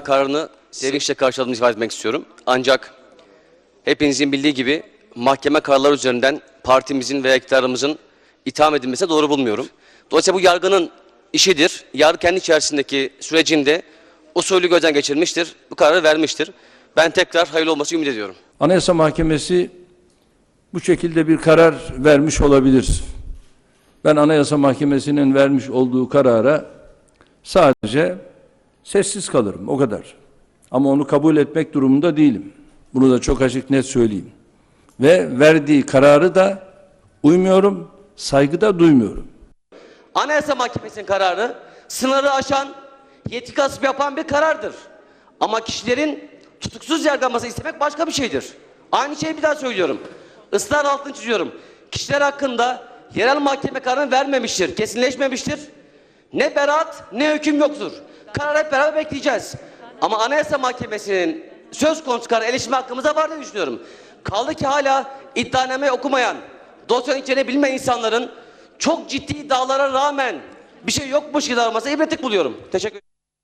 kararını sevinçle karşıladığımı ifade etmek istiyorum. Ancak hepinizin bildiği gibi mahkeme kararları üzerinden partimizin veya iktidarımızın itham edilmesine doğru bulmuyorum. Dolayısıyla bu yargının işidir. Yargı kendi içerisindeki sürecinde usulü gözden geçirmiştir. Bu kararı vermiştir. Ben tekrar hayırlı olması ümit ediyorum. Anayasa Mahkemesi bu şekilde bir karar vermiş olabilir. Ben Anayasa Mahkemesi'nin vermiş olduğu karara sadece sessiz kalırım o kadar. Ama onu kabul etmek durumunda değilim. Bunu da çok açık net söyleyeyim. Ve verdiği kararı da uymuyorum, saygı da duymuyorum. Anayasa Mahkemesi'nin kararı sınırı aşan, yetki gasp yapan bir karardır. Ama kişilerin tutuksuz yargılanması istemek başka bir şeydir. Aynı şeyi bir daha söylüyorum. Israr altını çiziyorum. Kişiler hakkında yerel mahkeme kararını vermemiştir, kesinleşmemiştir. Ne beraat ne hüküm yoktur. Karar hep beraber bekleyeceğiz. Ama Anayasa Mahkemesi'nin söz konusu kararı eleştirme hakkımıza var diye düşünüyorum. Kaldı ki hala iddianameyi okumayan, dosyanın içeriğini bilmeyen insanların çok ciddi iddialara rağmen bir şey yokmuş gibi davranması ibretlik buluyorum. Teşekkür ederim.